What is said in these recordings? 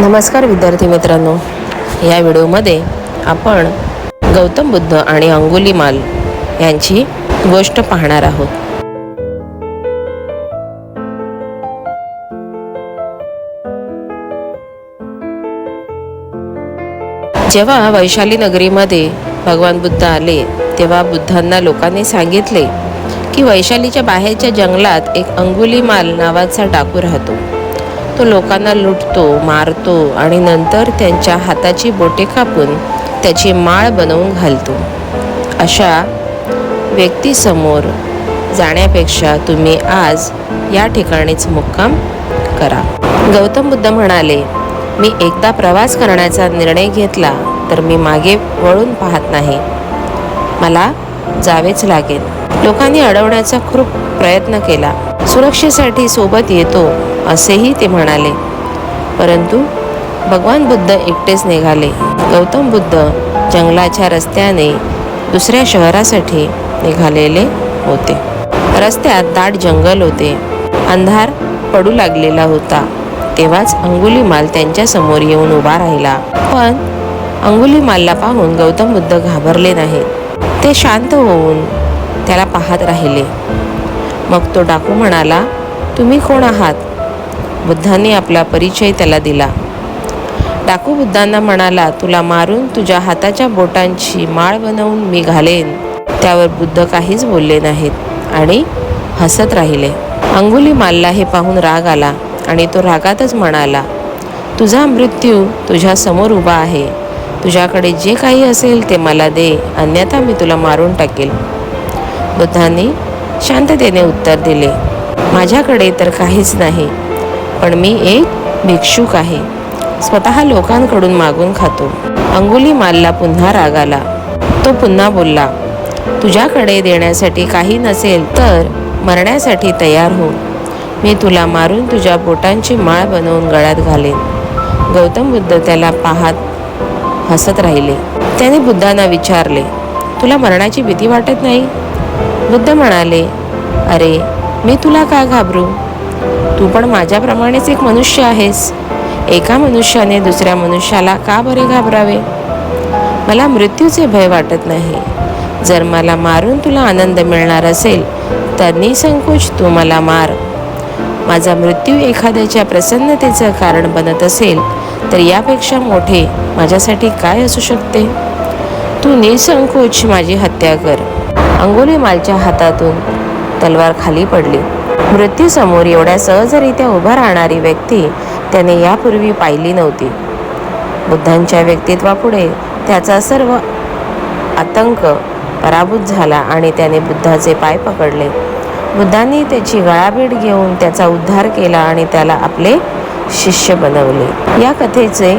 नमस्कार विद्यार्थी मित्रांनो. या व्हिडिओमध्ये आपण गौतम बुद्ध आणि अंगुलीमाल यांची गोष्ट पाहणार आहोत. जेव्हा वैशाली नगरीमध्ये भगवान बुद्ध आले तेव्हा बुद्धांना लोकांनी सांगितले की वैशालीच्या बाहेरच्या जंगलात एक अंगुलीमाल नावाचा डाकू राहतो. तो लोकांना लुटतो मारतो आणि नंतर त्यांच्या हाताची बोटे कापून त्याची माळ बनवून घालतो. अशा व्यक्तीसमोर जाण्यापेक्षा तुम्ही आज या ठिकाणीच मुक्काम करा. गौतम बुद्ध म्हणाले मी एकदा प्रवास करण्याचा निर्णय घेतला तर मी मागे वळून पाहत नाही. मला जावेच लागेल. लोकांनी अडवण्याचा खूप प्रयत्न केला. सुरक्षेसाठी सोबत येतो असेही ते म्हणाले. परंतु भगवान बुद्ध एकटेच निघाले. गौतम बुद्ध जंगलाच्या रस्त्याने दुसऱ्या शहरासाठी निघालेले होते. रस्त्यात दाट जंगल होते. अंधार पडू लागलेला होता. तेव्हाच अंगुलीमाल त्यांच्यासमोर येऊन उभा राहिला. पण अंगुलीमालला पाहून गौतम बुद्ध घाबरले नाही. ते शांत होऊन त्याला पाहत राहिले. मग तो डाकू म्हणाला तुम्ही कोण आहात? बुद्धांनी आपला परिचय त्याला दिला. डाकू बुद्धांना म्हणाला तुला मारून तुझ्या हाताच्या बोटांची माळ बनवून मी घालेन. त्यावर बुद्ध काहीच बोलले नाहीत आणि हसत राहिले. अंगुली मालला हे पाहून राग आला आणि तो रागातच म्हणाला तुझा मृत्यू तुझ्या समोर उभा आहे. तुझ्याकडे जे काही असेल ते मला दे अन्यथा मी तुला मारून टाकेल. बुद्धांनी शांततेने उत्तर दिले माझ्याकडे तर काहीच नाही. पण मी एक भिक्षुक आहे. स्वतः लोकांकडून मागून खातो. अंगुली मालला पुन्हा राग आला तो पुन्हा बोलला तुझ्याकडे देण्यासाठी काही नसेल तर मरण्यासाठी तयार हो. मी तुला मारून तुझ्या बोटांची माळ बनवून गळ्यात घालेन. गौतम बुद्ध त्याला पाहत हसत राहिले. त्याने बुद्धांना विचारले तुला मरणाची भीती वाटत नाही? बुद्ध म्हणाले अरे मी तुला का घाबरू? तू पण माझ्याप्रमाणेच एक मनुष्य आहेस. एका मनुष्याने दुसऱ्या मनुष्याला का बरे घाबरावे? मला मृत्यूचे भय वाटत नाही. जर मला मारून तुला आनंद मिळणार असेल तर निसंकोच तू मला मार. माझा मृत्यू एखाद्याच्या प्रसन्नतेचं कारण बनत असेल तर यापेक्षा मोठे माझ्यासाठी काय असू शकते? तू निसंकोच माझी हत्या कर. अंगोली मालच्या हातातून तलवार खाली पडली. मृत्यूसमोर एवढ्या सहजरित्या उभा राहणारी व्यक्ती त्याने यापूर्वी पाहिली नव्हती. बुद्धांच्या व्यक्तित्वापुढे त्याचा सर्व आतंक पराभूत झाला आणि त्याने बुद्धाचे पाय पकडले. बुद्धांनी त्याची गळाभेट घेऊन त्याचा उद्धार केला आणि त्याला आपले शिष्य बनवले. या कथेचे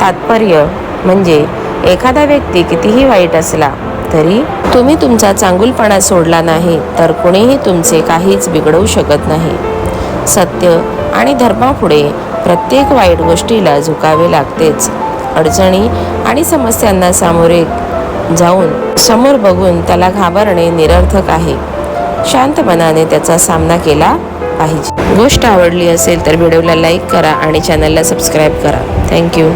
तात्पर्य म्हणजे एखादा व्यक्ती कितीही वाईट असला तरी तुम्ही तुमचा चांगुलपणा सोडला नाही तर कुणीही तुमचे काहीच बिघडवू शकत नाही. सत्य आणि धर्मापुढे प्रत्येक वाईट गोष्टीला झुकावे लागतेच. अडचणी आणि समस्यांना सामोरे जाऊन समोर बघून त्याला घाबरणे निरर्थक आहे. शांत मनाने त्याचा सामना केला पाहिजे. गोष्ट आवडली असेल तर व्हिडिओला लाईक करा आणि चॅनलला सबस्क्राईब करा. थँक्यू.